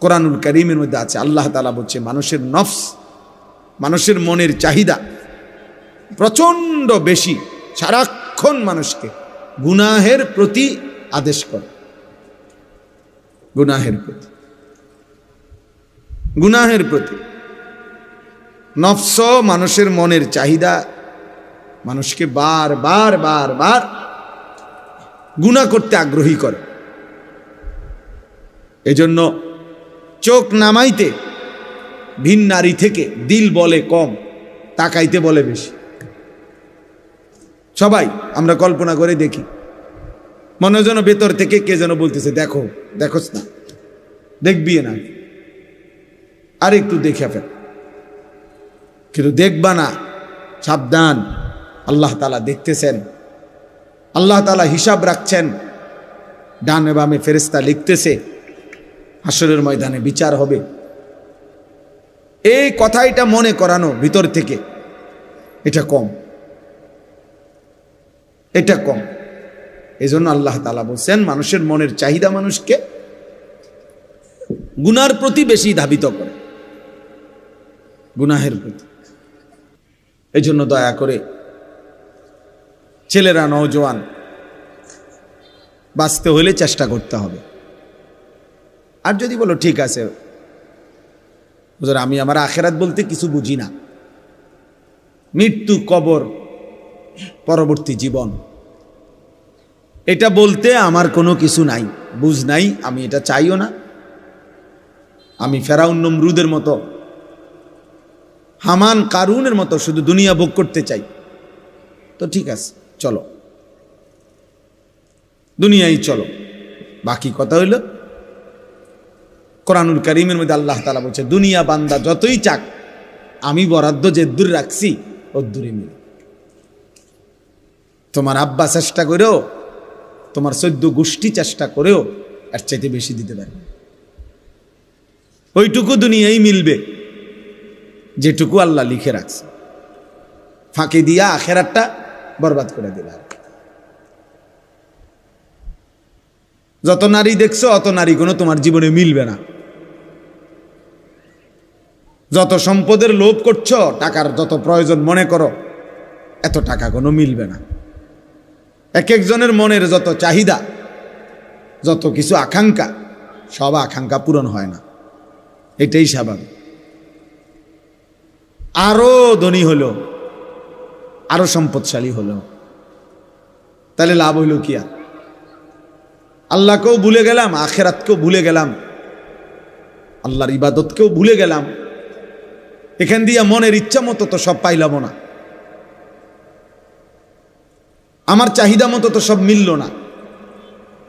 কোরআনুল করিমের মধ্যে আছে, আল্লাহ তালা বলছে, মানুষের নফস, মানুষের মনের চাহিদা প্রচণ্ড বেশি, সারাক্ষণ মানুষকে গুনাহের প্রতি আদেশ করে। গুনাহের প্রতি। গুনাহের প্রতি। নফস মানুষের মনের চাহিদা, মানুষকে বার বার বার বার গুণা করতে আগ্রহী করে। এজন্য চোখ নামাইতে ভিন নারী থেকে দিল বলে কম, তাকাইতে বলে বেশি। সবাই আমরা কল্পনা করে দেখি, মনে যেন ভেতর থেকে কে যেন বলতেছে, দেখো, দেখোস না, দেখবি না। আর একটু দেখে ফেল। কিন্তু দেখবা না, সাবধান, আল্লাহ তালা দেখতেছেন। আল্লাহ তালা হিসাব রাখছেন। ডানে বামে ফেরেস্তা লিখতেছে হাসরের ময়দানে বিচার হবে। এই কথাইটা মনে করানো ভিতর থেকে, এটা কম। এটা কম। এই জন্য আল্লাহ তালা বলছেন, মানুষের মনের চাহিদা মানুষকে গুনার প্রতি বেশি ধাবিত করে। গুনাহের প্রতি। এই জন্য দয়া করে ছেলেরা নওজোয়ান। বাঁচতে হলে চেষ্টা করতে হবে। আর যদি বলো, ঠিক আছে, হুজুর, আমি আমার আখেরাত বলতে কিছু বুঝি না। মৃত্যু, কবর, পরবর্তী জীবন। এটা বলতে আমার কোনো কিছু নাই। বুঝ নাই, আমি এটা চাইও না। আমি ফেরাউন নমরুদের মতো, হামান কারুনের মতো শুধু দুনিয়া ভোগ করতে চাই। তো ঠিক আছে। চলো। দুনিয়াই চলো। বাকি কথা হইল, কোরআনুল করিমের মধ্যে আল্লাহ তালা বলছে, দুনিয়া বান্দা যতই চাক, আমি বরাদ্দ যে দূর রাখছি, ও দূরে মিলে। তোমার আব্বা চেষ্টা করেও, তোমার চোদ্দ গোষ্ঠী চেষ্টা করেও এর চাইতে বেশি দিতে পারবে ওইটুকু দুনিয়াই মিলবে, যেটুকু আল্লাহ লিখে রাখছে। ফাঁকি দিয়া আখেরাতটা বরবাদ করে দিল যত নারী দেখছ, অত নারী কোনো তোমার জীবনে মিলবে না। যত সম্পদের লোভ করছ, টাকার যত প্রয়োজন মনে করো, এত টাকা কোনো মিলবে না। এক একজনের মনের যত চাহিদা, যত কিছু আকাঙ্ক্ষা, সব আকাঙ্ক্ষা পূরণ হয় না। এটাই স্বাভাবিক। আরও ধনী হলো আরও সম্পদশালী হলো। তাহলে লাভ হইল কি আর? আল্লাহকেও ভুলে গেলাম, আখেরাতকেও ভুলে গেলাম। আল্লাহর ইবাদতকেও ভুলে গেলাম। এখান দিয়ে মনের ইচ্ছা মতো তো সব পাইলাম না। আমার চাহিদা মতো তো সব মিলল না।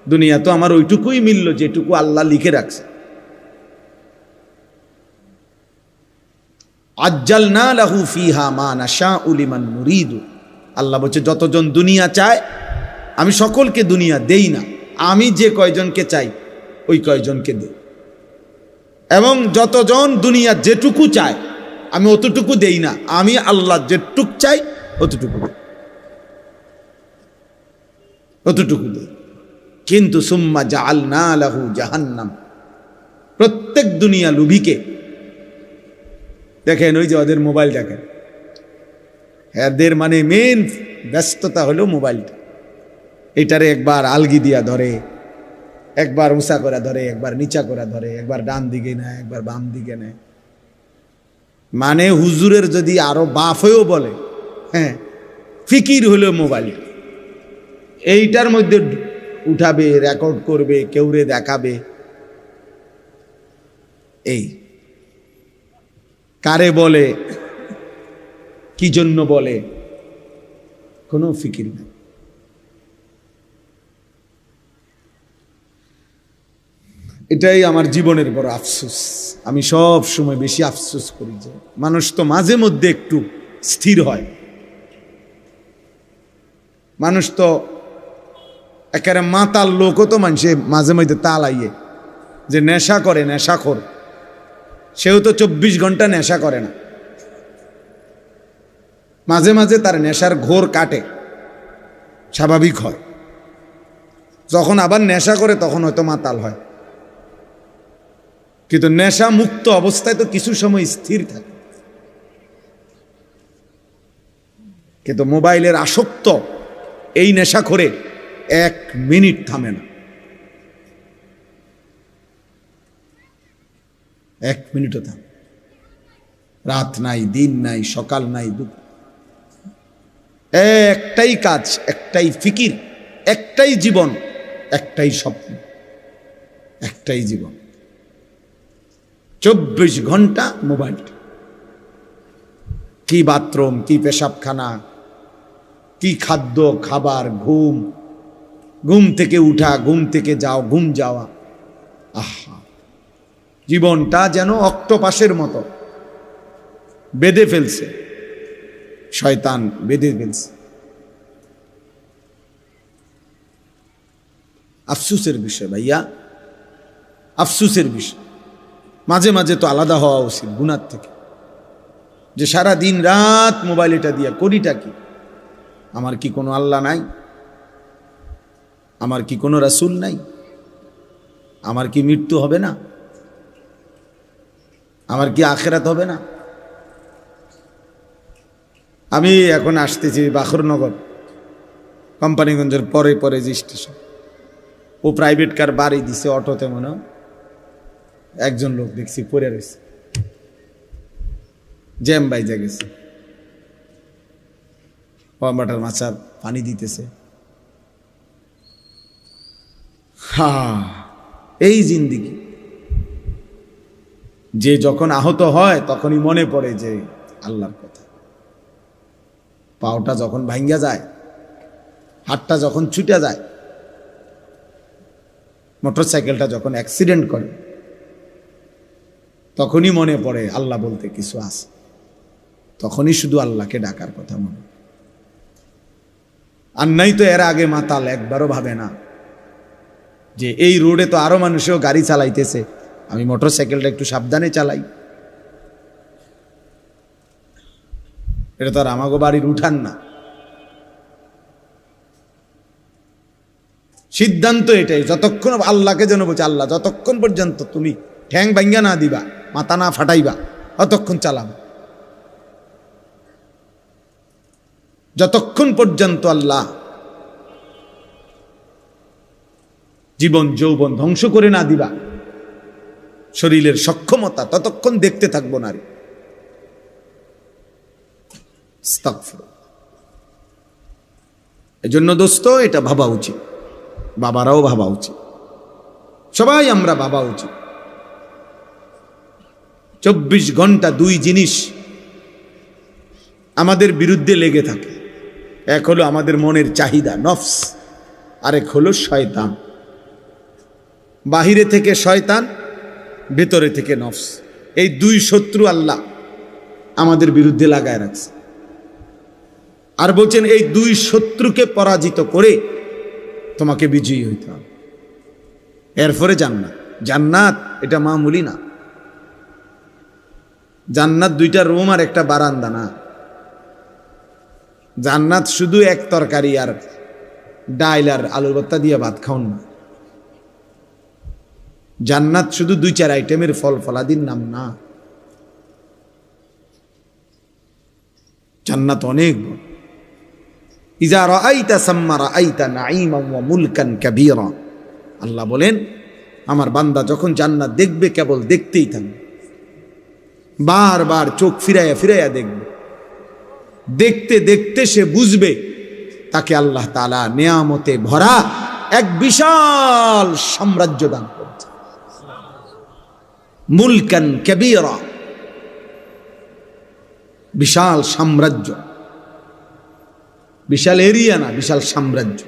দুনিয়া তো আমার ওইটুকুই মিলল, যেটুকু আল্লাহ লিখে রাখছে। আজ্জাল না লাহু ফিহা মা নাশা উলিমান মুরিদু আল্লাহ বলছে, যতজন দুনিয়া চায়, আমি সকলকে দুনিয়া দেই না। আমি যে কয়জনকে চাই, ওই কয়জনকে দেই। এবং যতজন দুনিয়া যেটুকু চায়, আমি অতটুকু দেই না। আমি আল্লাহ যেটুক চাই, অতটুকু দেই। অতটুকু দেই। কিন্তু সুম্মা জাল না লাহু জাহান্নাম। প্রত্যেক দুনিয়া লুভিকে দেখেন, ওই যে ওদের মোবাইল দেখেন। এদের মানে মেন ব্যস্ততা হলো মোবাইলটা এটারে একবার আলগি দিয়া ধরে, একবার উঁচা করা ধরে, একবার নিচা করা ধরে, একবার ডান দিকে নেয়, একবার বাম দিকে নেয়। মানে হুজুরের যদি আরও বাপ হয়েও বলে হ্যাঁ ফিকির হলো মোবাইল এইটার মধ্যে উঠাবে রেকর্ড করবে, কেউরে দেখাবে। এই। কারে বলে? কি জন্য বলে? কোনো ফিকির নেই। এটাই আমার জীবনের বড় আফসোস। আমি সব সময় বেশি আফসোস করি যে মানুষ তো মাঝে মধ্যে একটু স্থির হয়। মানুষ তো একেবারে মাতাল লোকও তো মানুষে মাঝে মধ্যে তালাইয়ে যে নেশা করে, নেশাখোর। সেও তো চব্বিশ ঘণ্টা নেশা করে না। মাঝে মাঝে তার নেশার ঘোর কাটে। স্বাভাবিক হয়। যখন আবার নেশা করে, তখন হয়তো মাতাল হয়। কিন্তু নেশা মুক্ত অবস্থায় তো কিছু সময় স্থির থাকে। কিন্তু মোবাইলের আসক্ত এই নেশা করে এক মিনিট থামে না। এক মিনিটও থামে। রাত নাই, দিন নাই, সকাল নাই, দুপুর। একটাই কাজ, একটাই ফিকির, একটাই জীবন, একটাই স্বপ্ন, একটাই জীবন। চব্বিশ ঘণ্টা মোবাইলটা কি বাথরুম, কি পেশাবখানা, কি খাদ্য, খাবার, ঘুম। ঘুম থেকে উঠা, ঘুম থেকে যাও, ঘুম যাওয়া। জীবনটা যেন অক্টোপাসের মতো। বেঁধে ফেলছে। শয়তান বেঁধে ফেলছে। আফসুসের বিষয় ভাইয়া, আফসুসের বিষয়। মাঝে মাঝে তো আলাদা হওয়া উচিত গুনার থেকে। যে সারা দিন রাত মোবাইল এটা দিয়া করিটা কি? আমার কি কোনো আল্লাহ নাই? আমার কি কোনো রাসুল নাই? আমার কি মৃত্যু হবে না? আমার কি আখেরাত হবে না? আমি এখন আসতেছি বাখরনগর কোম্পানিগঞ্জের পরে পরে যে স্টেশন। ও প্রাইভেট কার বাড়ি দিছে অটোতে মনে একজন লোক দেখছি পড়ে রয়েছে। জ্যাম বাইজা গেছে। বাটার মাছার পানি দিতেছে। হা, এই জিন্দিগি। যে যখন আহত হয়, তখনই মনে পড়ে যে আল্লাহর কথা। পাওটা যখন ভাঙ্গা যায়, হাতটা যখন ছুটে যায় মোটর সাইকেলটা যখন অ্যাক্সিডেন্ট করে, তখনই মনে পড়ে আল্লাহ বলতে কিছু আছে। তখনই শুধু আল্লাহকে ডাকার কথা মনে আর নাই তো এর আগে মাতাল, একবারও ভাবে না যে এই রোডে তো আরও মানুষও গাড়ি চালাইতেছে। আমি মোটর সাইকেলটা একটু সাবধানে চালাই। এটা তো আর আমাগো বাড়ির উঠান না। সিদ্ধান্ত এটাই, যতক্ষণ আল্লাহকে যেন বলছে, আল্লাহ, যতক্ষণ পর্যন্ত তুমি ঠ্যাং ভাঙ্গা না দিবা, মাথা না ফাটাইবা, ততক্ষণ চালাবো। যতক্ষণ পর্যন্ত আল্লাহ জীবন, যৌবন ধ্বংস করে না দিবা শরীরের সক্ষমতা ততক্ষণ দেখতে থাকব নারী এজন্য দোস্ত, এটা ভাবা উচিত। বাবারাও ভাবা উচিত। সবাই আমরা ভাবা উচিত। চব্বিশ ঘণ্টা দুই জিনিস আমাদের বিরুদ্ধে লেগে থাকে। এক হলো আমাদের মনের চাহিদা, নফস। আরেক হলো শয়তান। বাহিরে থেকে শয়তান ভেতরে থেকে নফস। এই দুই শত্রু আল্লাহ আমাদের বিরুদ্ধে লাগায় রাখছে। আর বলছেন, এই দুই শত্রুকে পরাজিত করে তোমাকে বিজয়ী হইতে হবে। এরপরে জান্নাত। জান্নাত, এটা মামুলি না। জান্নাত দুইটা রুম আর একটা বারান্দা না। জান্নাত শুধু এক তরকারি আর ডাইল আর আলুর ভর্তা দিয়ে ভাত খাওন না। জান্নাত শুধু দুই চার আইটেমের ফল ফলাদির নাম না। জান্নাত অনেক বড়। ইজা রাআইতা সাম্মা রাআইতা নাঈমান মুলকান কাবীরা। আল্লাহ বলেন, আমার বান্দা যখন জান্নাত দেখবে, কেবল দেখতেই থাকবে। বারবার চোখ ফিরাইয়া ফিরাইয়া দেখবে। দেখতে দেখতে সে বুঝবে, তাকে আল্লাহ তালা নেয়ামতে ভরা এক বিশাল সাম্রাজ্য দান করছে। মুলকান কাবীরা। বিশাল সাম্রাজ্য। বিশাল এরিয়া না, বিশাল সাম্রাজ্য।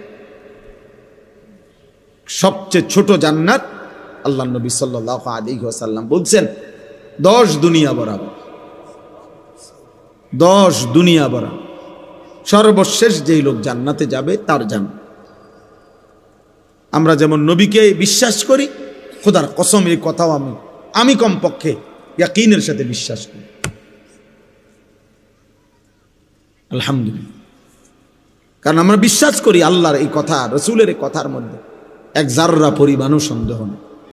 সবচেয়ে ছোট জান্নাত আল্লাহ নবী সাল্লাহ আলী সাল্লাম বলছেন, দশ দুনিয়া বরাবর। দশ দুনিয়া বরাবর। সর্বশেষ যেই লোক জান্নাতে যাবে, তার জান্নাত আমরা যেমন নবীকে বিশ্বাস করি, খোদার কসম, এই কথাও আমি আমি কমপক্ষে ইয়াকিনের সাথে বিশ্বাস করি। আলহামদুলিল্লাহ। কারণ আমরা বিশ্বাস করি আল্লাহর এই কথা, রসুলের এই কথার মধ্যে। এক জাররা পরিমাণও সন্দেহ নেই।